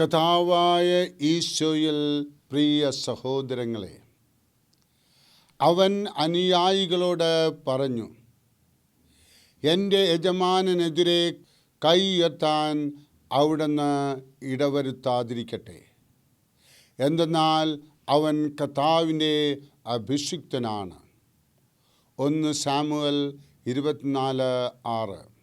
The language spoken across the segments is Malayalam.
കഥാവായ ഈശോയിൽ പ്രിയ സഹോദരങ്ങളെ അവൻ അനുയായികളോട് പറഞ്ഞു എന്റെ യജമാനെതിരെ കൈയെത്താൻ അവിടുന്ന് ഇടവരുത്താതിരിക്കട്ടെ. എന്തെന്നാൽ അവൻ കഥാവിന്റെ അഭിഷിക്തനാണ്. ഒന്ന് സാമുവൽ ഇരുപത്തിനാല് ആറ്.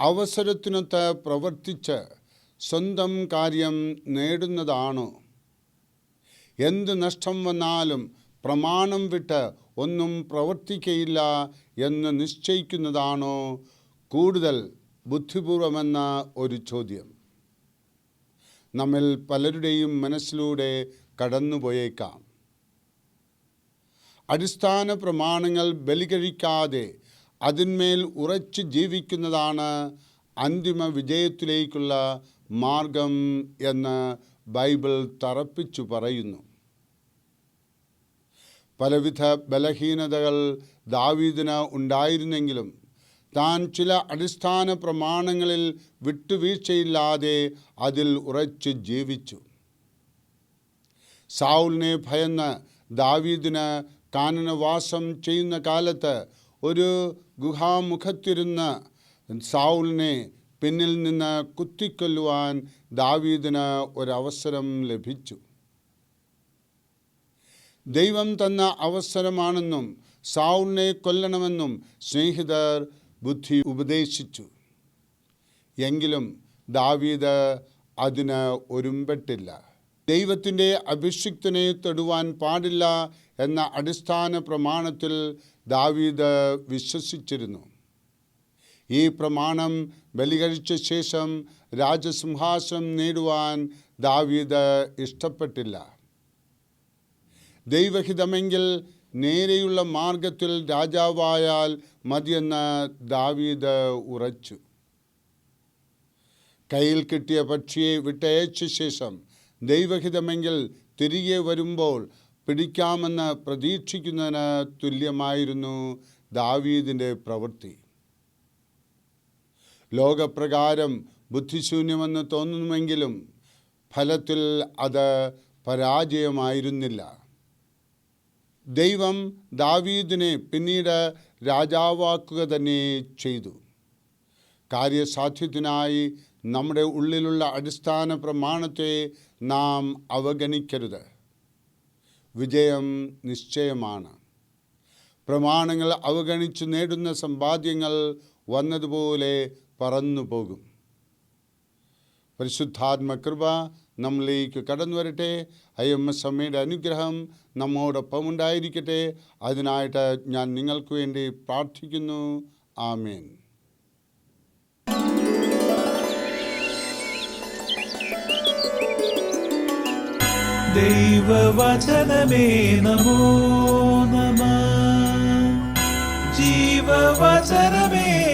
അവസരത്തിനൊത്ത് പ്രവർത്തിച്ച് സ്വന്തം കാര്യം നേടുന്നതാണോ? എന്ത് നഷ്ടം വന്നാലും പ്രമാണം വിട്ട് ഒന്നും പ്രവർത്തിക്കയില്ല എന്ന് നിശ്ചയിക്കുന്നതാണോ? കൂടുതൽ ബുദ്ധിപൂർവമെന്ന ഒരു ചോദ്യം. നമ്മിൽ പലരുടെയും മനസ്സിലൂടെ കടന്നുപോയേക്കാം. അടിസ്ഥാന പ്രമാണങ്ങൾ ബലികഴിക്കാതെ അതിന്മേൽ ഉറച്ചു ജീവിക്കുന്നതാണ് അന്തിമ വിജയത്തിലേക്കുള്ള മാർഗം എന്ന് ബൈബിൾ തറപ്പിച്ചു പറയുന്നു. പലവിധ ബലഹീനതകൾ ദാവീദിന് ഉണ്ടായിരുന്നെങ്കിലും താൻ ചില അടിസ്ഥാന പ്രമാണങ്ങളിൽ വിട്ടുവീഴ്ചയില്ലാതെ അതിൽ ഉറച്ചു ജീവിച്ചു. സാവുലിനെ ഭയന്ന് ദാവീദിന് കാനനവാസം ചെയ്യുന്ന കാലത്ത് ഒരു ഗുഹാമുഖത്തിരുന്ന് സാവുലിനെ പിന്നിൽ നിന്ന് കുത്തിക്കൊല്ലുവാൻ ദാവീദിന് ഒരവസരം ലഭിച്ചു. ദൈവം തന്ന അവസരമാണെന്നും സൗണിനെ കൊല്ലണമെന്നും സ്നേഹിതർ ബുദ്ധി ഉപദേശിച്ചു. എങ്കിലും ദാവീദ് അതിന് ഒരുമ്പെട്ടില്ല. ദൈവത്തിന്റെ അഭിഷിക്തനെ തൊടുവാൻ പാടില്ല എന്ന അടിസ്ഥാന പ്രമാണത്തിൽ ദാവീദ് വിശ്വസിച്ചിരുന്നു. ഈ പ്രമാണം ബലികഴിച്ച ശേഷം രാജസിംഹാസനം നേടുവാൻ ദാവീദ് ഇഷ്ടപ്പെട്ടില്ല. ദൈവഹിതമെങ്കിൽ നേരെയുള്ള മാർഗത്തിൽ രാജാവായാൽ മതിയെന്ന് ദാവീദ് ഉറച്ചു. കയ്യിൽ കിട്ടിയ പക്ഷിയെ വിട്ടയച്ച ശേഷം ദൈവഹിതമെങ്കിൽ തിരികെ വരുമ്പോൾ പിടിക്കാമെന്ന് പ്രതീക്ഷിക്കുന്നതിന് തുല്യമായിരുന്നു ദാവീദിന്റെ പ്രവൃത്തി. ലോകപ്രകാരം ബുദ്ധിശൂന്യമെന്ന് തോന്നുമെങ്കിലും ഫലത്തിൽ അത് പരാജയമായിരുന്നില്ല. ദൈവം ദാവീദിനെ പിന്നീട് രാജാവാക്കുക തന്നെ ചെയ്തു. കാര്യസാധ്യത്തിനായി നമ്മുടെ ഉള്ളിലുള്ള അടിസ്ഥാന പ്രമാണത്തെ നാം അവഗണിക്കരുത്. വിജയം നിശ്ചയമാണ്. പ്രമാണങ്ങൾ അവഗണിച്ച് നേടുന്ന സമ്പാദ്യങ്ങൾ വന്നതുപോലെ പറന്നു പോകും പരിശുദ്ധാത്മകൃപ നമ്മളിലേക്ക് കടന്നു വരട്ടെ. ഐ എം എസ് അമ്മയുടെ അനുഗ്രഹം നമ്മോടൊപ്പം ഉണ്ടായിരിക്കട്ടെ. അതിനായിട്ട് ഞാൻ നിങ്ങൾക്ക് വേണ്ടി പ്രാർത്ഥിക്കുന്നു. ആമേൻ. ദൈവവചനമേ നമോ നമ. ജീവവചനമേ നമോ നമ